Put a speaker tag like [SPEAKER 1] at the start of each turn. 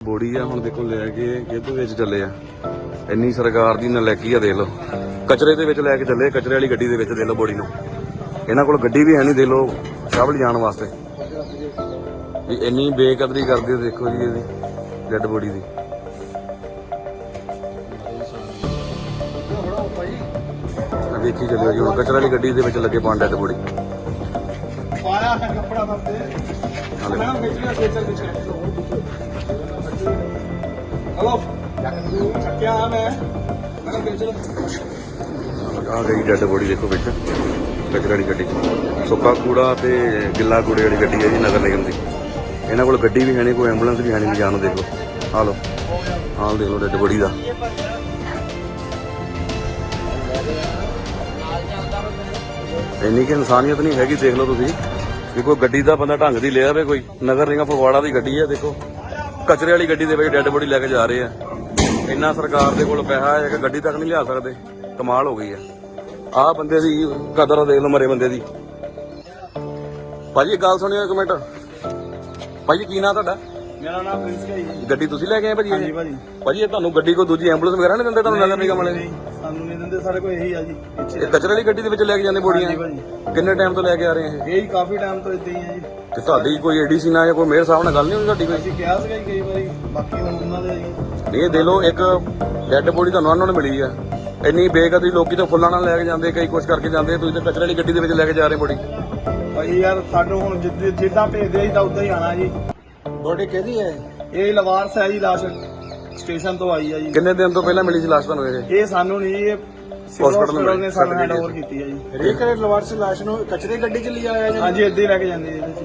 [SPEAKER 1] ਬੋੜੀ ਆ ਹੁਣ ਦੇਖੋ ਲੈ ਕੇ ਕਿਹਦੇ ਵਿੱਚ ਚੱਲੇ ਆ। ਇੰਨੀ ਸਰਕਾਰ ਦੀ ਨਲੈਕੀ ਆ ਦੇਖ ਲਓ। ਕਚਰੇ ਦੇ ਵਿੱਚ ਲੈ ਕੇ ਚੱਲੇ ਕਚਰੇ ਵਾਲੀ ਗੱਡੀ ਦੇ ਵਿੱਚ ਦੇ ਲਓ ਬੋੜੀ ਨੂੰ। ਇਹਨਾਂ ਕੋਲ ਗੱਡੀ ਵੀ ਹੈ ਨਹੀਂ ਦੇ ਲਓ ਸ਼ਾਵਲ ਜਾਣ ਵਾਸਤੇ। ਵੀ ਇੰਨੀ ਬੇਕਦਰੀ ਕਰਦੇ ਦੇਖੋ ਜੀ ਇਹਦੀ ਡੈਡ ਬੋਡੀ ਦੀ। ਆ ਦੇਖੀ ਚੱਲਿਓ ਜੀ ਹੁਣ ਕਚਰੇ ਵਾਲੀ ਗੱਡੀ ਦੇ ਵਿੱਚ ਲੱਗੇ ਪਾਉਣ ਡੈਡ ਬੋਡੀ
[SPEAKER 2] ਪਾਇਆ ਹੈ ਕੱਪੜਾ ਬੰਦੇ।
[SPEAKER 1] ਹਲੋ
[SPEAKER 2] ਚੱਕਿਆ ਮੈਂ। ਮੈਂ ਵੇਚ ਲਓ
[SPEAKER 1] ਆ ਗਈ ਡੈਡ ਬੋਡੀ ਦੇਖੋ ਵਿੱਚ। ਕਚਰੇ ਵਾਲੀ ਗੱਡੀ ਸੁੱਕਾ ਕੂੜਾ ਤੇ ਗਿੱਲਾ ਕੂੜੇ ਵਾਲੀ ਗੱਡੀ ਹੈ ਜੀ ਨਗਰ ਨਿਗਮ ਦੀ। ਇਹਨਾਂ ਕੋਲ ਗੱਡੀ ਵੀ ਹੈ ਨਹੀਂ ਕੋਈ ਐਂਬੂਲੈਂਸ ਵੀ ਹੈ ਨਹੀਂ ਜਾਣ ਦੇਖੋ। ਆ ਲਓ। ਹਾਲ ਦੇਖ ਲਓ ਡੈਡ ਬੋਡੀ ਦਾ। ਇੰਨੀ ਕਿ ਇਨਸਾਨੀਅਤ ਨਹੀਂ ਹੈਗੀ, ਦੇਖ ਲਓ ਤੁਸੀਂ। ਕਿ ਕੋਈ ਗੱਡੀ ਦਾ ਬੰਦਾ ਢੰਗ ਦੀ ਲਿਆ ਵੇ ਕੋਈ। ਨਗਰ ਨਿਗਮ ਫਗਵਾੜਾ ਦੀ ਗੱਡੀ ਹੈ, ਦੇਖੋ। ਕਚਰੇ ਵਾਲੀ ਗੱਡੀ ਦੇ ਵਿੱਚ ਡੈਡ ਬੋਡੀ ਲੈ ਕੇ ਜਾ ਰਹੇ ਆ। ਇੰਨਾ ਸਰਕਾਰ ਦੇ ਕੋਲ ਪੈਸਾ ਹੈ ਕਿ ਗੱਡੀ ਤੱਕ ਨਹੀਂ ਲਿਆ ਸਕਦੇ। ਕਮਾਲ ਹੋ ਗਈ ਹੈ ਆਹ ਬੰਦੇ ਦੀ ਕਦਰ ਦੇਖ ਲਓ ਮਰੇ ਬੰਦੇ ਦੀ। ਭਾਜੀ ਗੱਲ ਸੁਣਿਓ ਇੱਕ ਮਿੰਟ। ਭਾਜੀ ਕੀ ਨਾਂ ਤੁਹਾਡਾ?
[SPEAKER 2] ਮੇਰਾ ਨਾਮ ਪ੍ਰਿੰਸ ਹੈ ਜੀ।
[SPEAKER 1] ਗੱਡੀ ਤੁਸੀਂ ਲੈ ਕੇ ਆਏ ਭਾਜੀ
[SPEAKER 2] ਹਾਂਜੀ? ਭਾਜੀ।
[SPEAKER 1] ਭਾਜੀ ਇਹ ਤੁਹਾਨੂੰ ਗੱਡੀ ਕੋਈ ਦੂਜੀ ਐਂਬੂਲੈਂਸ ਵਗੈਰਾ ਨਹੀਂ ਦਿੰਦੇ ਤੁਹਾਨੂੰ ਨਗਰ ਨਿਗਮ ਵਾਲੇ
[SPEAKER 2] ਨਹੀਂ, ਸਾਨੂੰ ਨਹੀਂ ਦਿੰਦੇ ਸਾਡੇ ਕੋਲ ਇਹੀ ਆ ਜੀ ਪਿੱਛੇ
[SPEAKER 1] ਇਹ ਕਚਰੇ ਵਾਲੀ ਗੱਡੀ ਦੇ ਵਿੱਚ ਲੈ ਕੇ ਜਾਂਦੇ ਬੋੜੀਆਂ?
[SPEAKER 2] ਹਾਂਜੀ ਭਾਜੀ।
[SPEAKER 1] ਕਿੰਨੇ ਟਾਈਮ ਤੋਂ ਲੈ ਕੇ ਆ ਰਹੇ ਆ ਇਹ?
[SPEAKER 2] ਇਹ ਹੀ ਕਾਫੀ ਟਾਈਮ ਤੋਂ ਇਦਾਂ ਹੀ ਆ ਜੀ।
[SPEAKER 1] ਤੇ ਤੁਹਾਡੀ ਕੋਈ ਏਡੀਸੀ ਨਾਲ ਜਾਂ ਕੋਈ ਮੇਅਰ ਸਾਹਿਬ ਨਾਲ ਗੱਲ ਨਹੀਂ ਹੋਈ ਤੁਹਾਡੀ ਕੋਈ?
[SPEAKER 2] ਅਸੀਂ ਕਿਹਾ ਸੀਗਾ ਜੀ ਕਈ ਵਾਰੀ ਬਾਕੀ ਹੁਣ ਉਹਨਾਂ ਦੇ ਜੀ।
[SPEAKER 1] ਨਹੀਂ ਇਹ ਦੇ ਲਓ ਇੱਕ ਡੈੱਡ ਬੋਡੀ ਤੁਹਾਨੂੰ ਉਹਨਾਂ ਨੂੰ ਮਿਲੀ ਆ। ਇੰਨੀ ਬੇਕਦਰੀ ਲੋਕੀ ਤਾਂ ਫੁੱਲਾਂ ਨਾਲ ਲੈ ਕੇ ਜਾਂਦੇ ਕਈ ਕੁਛ ਕਰਕੇ ਜਾਂਦੇ ਤੁਸੀਂ ਤਾਂ ਕਚਰੇ ਵਾਲੀ ਗੱਡੀ ਦੇ ਵਿੱਚ ਲੈ ਕੇ ਜਾ ਰਹੇ ਬੋਡੀ
[SPEAKER 2] ਭਾਈ ਯਾਰ ਸਾਨੂੰ ਹੁਣ ਜਿੱਦ- ਜਿੱਦਾਂ ਭੇਜਦੇ ਅਸੀਂ ਤਾਂ ਉਦਾਂ ਹੀ ਆਣਾ ਜੀ।
[SPEAKER 3] ਬੋਡੀ ਕਿਹਦੀ ਹੈ?
[SPEAKER 2] ਇਹ ਲਵਾਰਸ ਹੈ ਜੀ ਲਾਸ਼ ਸਟੇਸ਼ਨ ਤੋਂ ਆਈ ਆ ਜੀ।
[SPEAKER 1] ਕਿੰਨੇ ਦਿਨ ਤੋਂ ਪਹਿਲਾਂ ਮਿਲੀ ਸੀ ਲਾਸ਼ ਤੁਹਾਨੂੰ ਇਹ?
[SPEAKER 2] ਇਹ ਸਾਨੂੰ ਨਹੀਂ ਇਹ
[SPEAKER 1] Hospital
[SPEAKER 2] ਹਸਪੀਟਲ ਨੇ ਸਾਨੂੰ ਹੈਂਡ
[SPEAKER 1] certificate
[SPEAKER 2] ਓਵਰ ਕੀਤੀ ਆ ਜੀ।
[SPEAKER 3] ਰੀਕਰੇ ਲਵਾਰਸ ਲਾਸ਼ ਨੂੰ ਕਚਰੇ ਗੱਡੀ ਚ ਲਿਆ ਆਇਆ ਜਾਂ
[SPEAKER 2] ਹਾਂਜੀ ਇੱਦਾਂ ਹੀ ਲੈ ਕੇ ਜਾਂਦੇ ਜੀ ਇਹਦੇ 'ਚ।